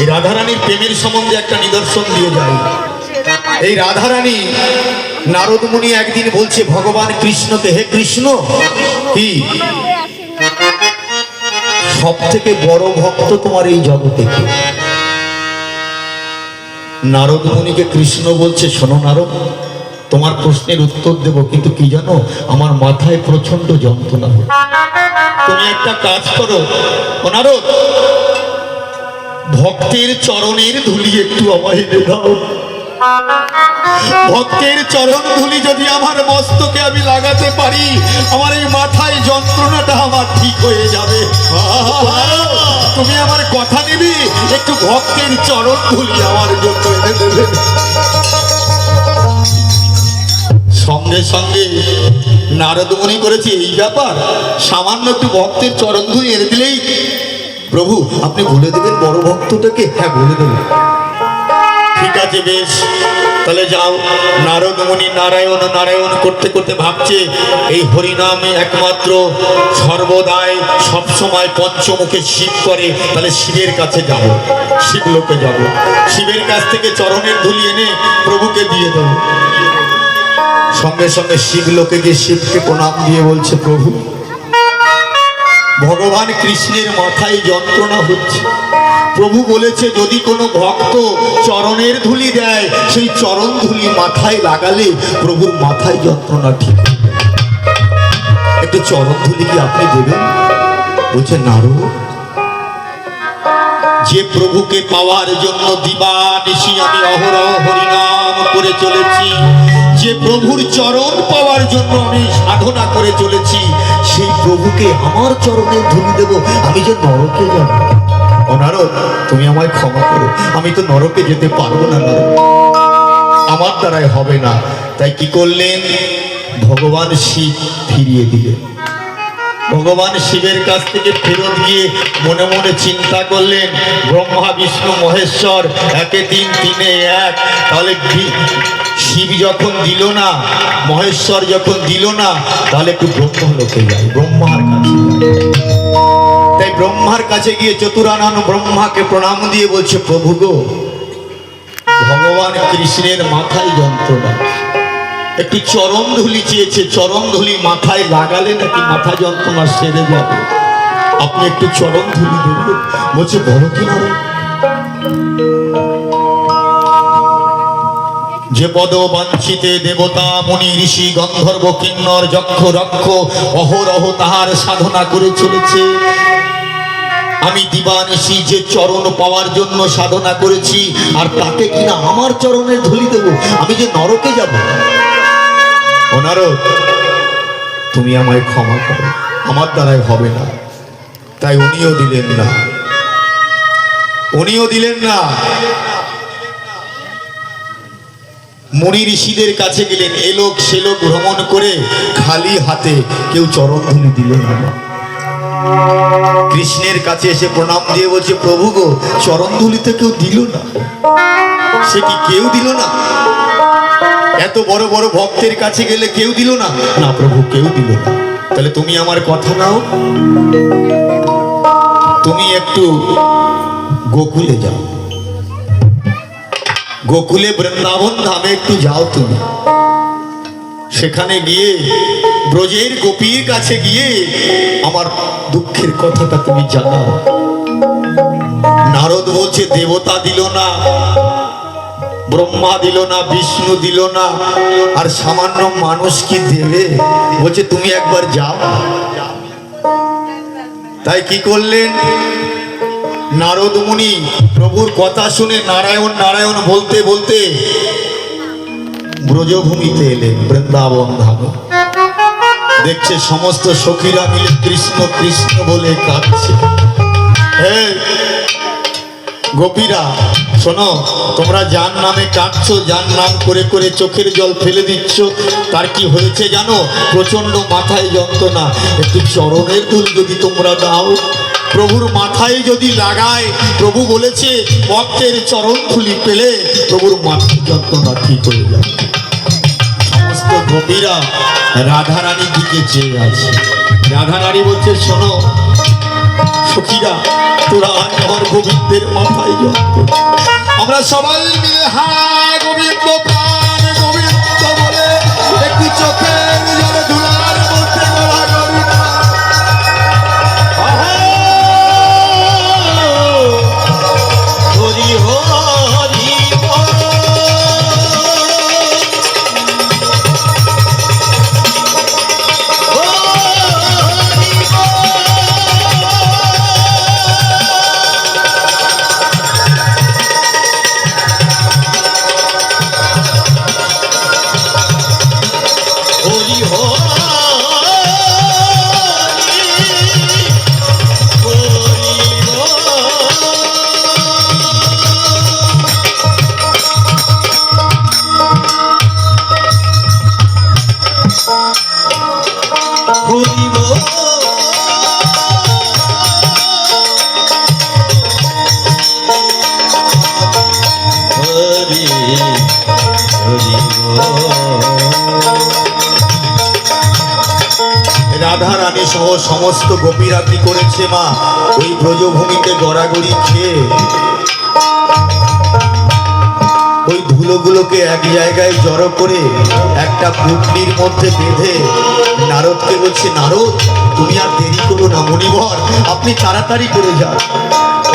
এই রাধারানীর প্রেমের সম্বন্ধে একটা নিদর্শন দিয়ে যায় এই রাধারানী নারদমুনি একদিন বলছে, ভগবান কৃষ্ণকে, হে কৃষ্ণ, কি? সব থেকে বড় ভক্ত তোমার এই জগতে কে? নারদ মুনিকে কৃষ্ণ বলছে, শোনো নারদ, তোমার প্রশ্নের উত্তর দেব, কিন্তু কি জানো, আমার মাথায় প্রচণ্ড যন্ত্রণা তুমি একটা কাজ করো। নারদ ভক্তের চরণের ধুলি একটু আমায় এনে দাও। ভক্তের চরণ ধুলি যদি আমার মস্তকে আমি লাগাতে পারি, আমার এই মাথায় যন্ত্রণাটা আমার ঠিক হয়ে যাবে। তুমি আমার কথা দিবি একটু ভক্তের চরণ ধুলি আমার জন্য এনে দেবে। সঙ্গে সঙ্গে নারদ মনে করেছে, এই ব্যাপার, সামান্য একটু ভক্তের চরণ ধুলি এনে দিলেই প্রভু, আপনি বলে দেবেন, বড় ভক্তটাকে? হ্যাঁ বলে দেবেন ঠিক আছে, বেশ। তাহলে যাও। নারদ মুনি নারায়ণ নারায়ণ করতে করতে ভাবছে, এই হরিনামে একমাত্র সর্বদাই সবসময় পঞ্চমুখে শিব করে। তাহলে শিবের কাছে যাব শিবলোকে যাব। শিবের কাছ থেকে চরণের ধুলি এনে প্রভুকে দিয়ে দেব। সঙ্গে সঙ্গে শিবলোকে গিয়ে শিবকে প্রণাম দিয়ে বলছে, প্রভু ভগবান কৃষ্ণের মাথায় যন্ত্রণা হচ্ছে। প্রভু বলেছে, যদি কোনো ভক্ত চরণের ধুলি দেয়, সেই চরণ ধুলি মাথায় লাগালে প্রভুর মাথায় যন্ত্রণা ঠিক একটু চরণ ধুলি কি আপনি দেবেন? বলছে নারু যে প্রভুকে পাওয়ার জন্য দিবা দিবানিশি আমি অহরহ হরিনাম করে চলেছি যে প্রভুর চরণ পাওয়ার জন্য আমি সাধনা করে চলেছি, সেই প্রভুকে আমার চরণে ধুলি দেব, আমি যে নরকে যাব। অনারদ তুমি আমায় ক্ষমা করো, আমি তো নরকে যেতে পারব না আমার দ্বারাই হবে না। তাই কি করলেন? ভগবান শিব ফিরিয়ে দিলেন। ভগবান শিবের কাছ থেকে ফেরত গিয়ে মনে মনে চিন্তা করলেন, ব্রহ্মা, বিষ্ণু, মহেশ্বর, একে তিন, তিনে এক, তাহলে শিব যখন দিল না, মহেশ্বর যখন দিল না, তাহলে একটু ব্রহ্মলোকে যাই, ব্রহ্মার কাছে তাই ব্রহ্মার কাছে গিয়ে চতুরানন ব্রহ্মাকে প্রণাম দিয়ে বলছে, প্রভু গো, ভগবান কৃষ্ণের মাথায় যন্ত্রণা। একটু চরণ ধুলি চেয়েছে, চরণ ধুলি মাথায় লাগালে নাকি মাথা যন্ত্রণা সেরে যাবে? আপনি একটু চরণ ধুলি দেবেন? বলছে, বড় কি যে পদ বাঞ্ছিতে দেবতা, মুনি, ঋষি, গন্ধর্ব, কিন্নর, যক্ষ, রক্ষ, অহরহ তাহার সাধনা করে চলেছে। আমি দিবানিশি যে চরণ পাওয়ার জন্য সাধনা করেছি, আর তাকে কিনা আমার চরণের ধুলি দেব, আমি যে নরকে যাব। ওনারও তুমি আমায় ক্ষমা করো, আমার দ্বারাই হবে না। তাই উনিও দিলেন না। উনিও দিলেন না। মুনি ঋষিদের কাছে গেলেন। এলোক সেলোক ভ্রমণ করে খালি হাতে কেউ চরণ ধুলি দিল না। কৃষ্ণের কাছে এসে প্রণাম দিয়ে বলছে, প্রভু গো, চরণ ধুলিতে কেউ দিল না। সে কি কেউ দিল না? এত বড় বড় ভক্তের কাছে গেলে কেউ দিল না? না প্রভু, কেউ দিল না। তাহলে তুমি আমার কথা নাও। তুমি একটু গোকুলে যাও। গোকুলে বৃন্দাবন ধামে একটু যাও তুমি। সেখানে গিয়ে ব্রজের গোপীর কাছে গিয়ে আমার দুঃখের কথাটা তুমি জানাও। নারদ বলছে, দেবতা দিল না, ব্রহ্মা দিল না, বিষ্ণু দিল না, আর সামান্য মানুষ কি দেবে? বলছে, তুমি একবার যাও। তাই কি করলেন? নারদ মুনি, প্রভুর কথা শুনে নারায়ণ নারায়ণ বলতে বলতে ব্রজভূমিতে এলেন বৃন্দাবন ধামে। দেখছে সমস্ত সখীরা মিলে কৃষ্ণ কৃষ্ণ বলে কাঁদছে। গোপীরা, শোনো, তোমরা যার নামে কাঁদছো, যার নাম করে করে চোখের জল ফেলে দিচ্ছ, তার কি হয়েছে জানো? প্রচণ্ড মাথায় যন্ত্রণা। একটু চরণের দুল যদি তোমরা দাও। প্রভুর মাথায় যদি লাগায়, প্রভু বলেছে, ভক্তের চরণ খুলি পেলে প্রভুর মাথার যন্ত্রণা ঠিক হয়ে যাবে সমস্ত গোপীরা রাধারানীর দিকে চেয়ে আছে রাধারানী বলছে, শোনো, সখীরা, তোরা আমার গোবিন্দের মাথায় দে। আমরা সবাই মিলে, হা, গোবিন্দ রাধা রানী সহ সমস্ত গোপীরা কি করেছে মা? ওই ব্রজভূমিতে গড়াগড়ি খেয়ে ধুলোগুলোকে এক জায়গায় জড়ো করে একটা পুটলির মধ্যে বেঁধে, নারদকে বলছে, নারদ, তুমি আর দেরি করো না মণিবর আপনি তাড়াতাড়ি করে যান।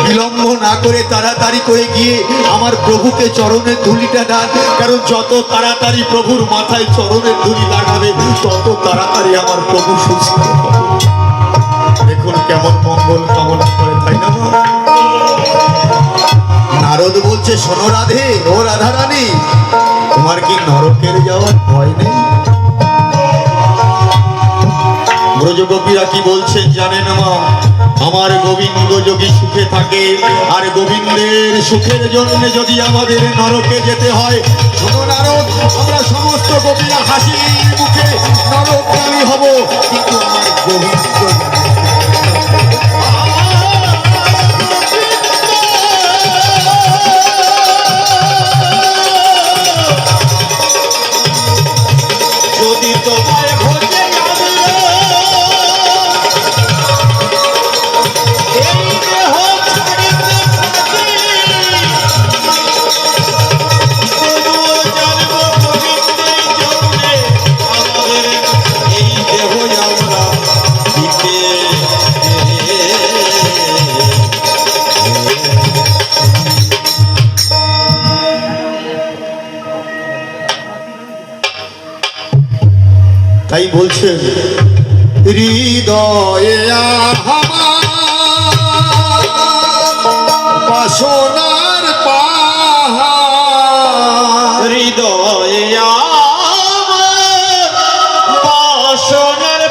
বিলম্ব না করে তাড়াতাড়ি করে গিয়ে আমার প্রভুকে চরণের ধুলিটা ডান কারণ যত তাড়াতাড়ি প্রভুর মাথায় চরণের ধুলি লাগাবে, তত তাড়াতাড়ি আমার প্রভু সুস্থ হবে। শোনো রাধে, ও রাধা রানী তোমার কি নরকের যাওয়ার ভয় নেই? ব্রজগোপীরা কি বলছেন জানেন মা? আমার গোবিন্দ যোগী সুখে থাকে, আর গোবিন্দের সুখের জন্য যদি আমাদের নরকে যেতে হয়, শোনো নারদ, আমরা সমস্ত গোপীরা হাসি মুখে নরকগামী হব, কিন্তু আমার গোবিন্দ তাই বলছেন হৃদয়ে বাসনার পাহাড়। হৃদয়ে বাসনার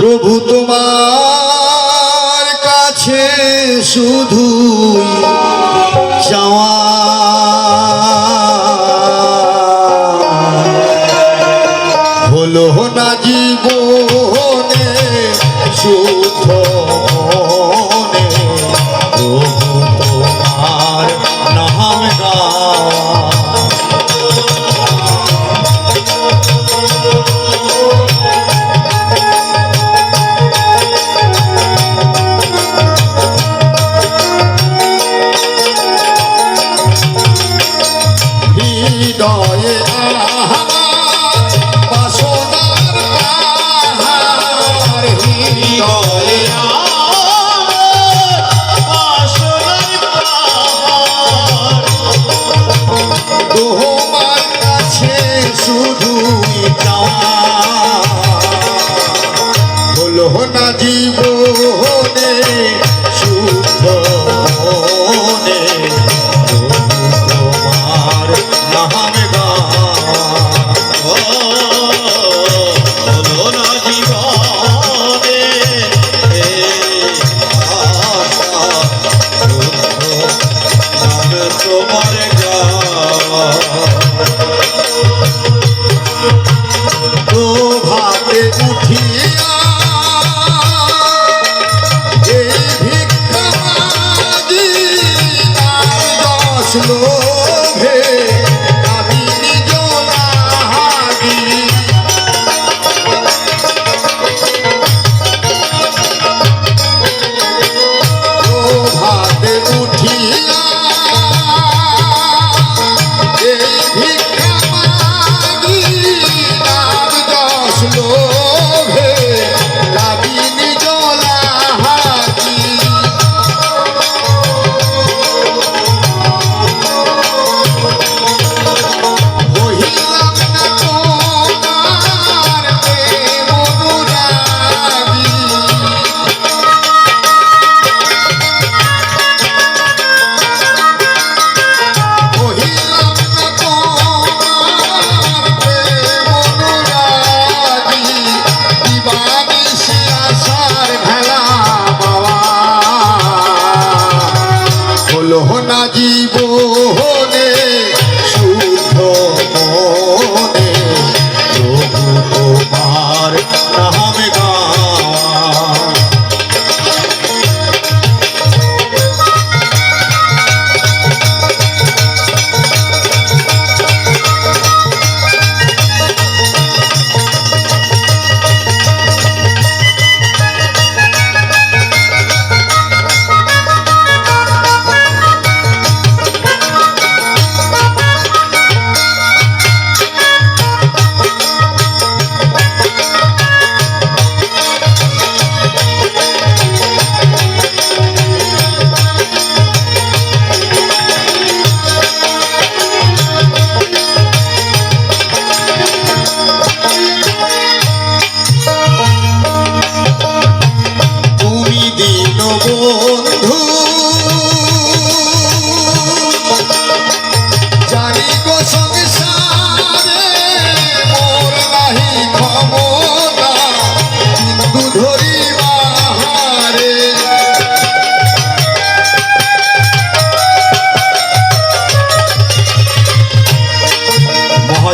প্রভু তোমার কাছে শুধু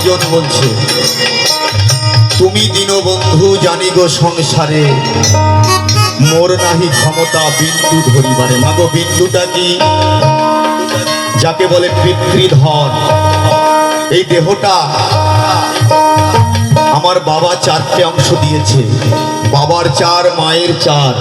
মহাজন বলছে, তুমি দীনবন্ধু জানি গো সংসারে। মোর নাহি ক্ষমতা বিন্দু ধরিবারে। মাগো বিন্দুটা কি? যাকে বলে পিতৃধন। এই দেহটা আমার বাবা চারটে অংশ দিয়েছে। বাবার চার, মায়ের চার।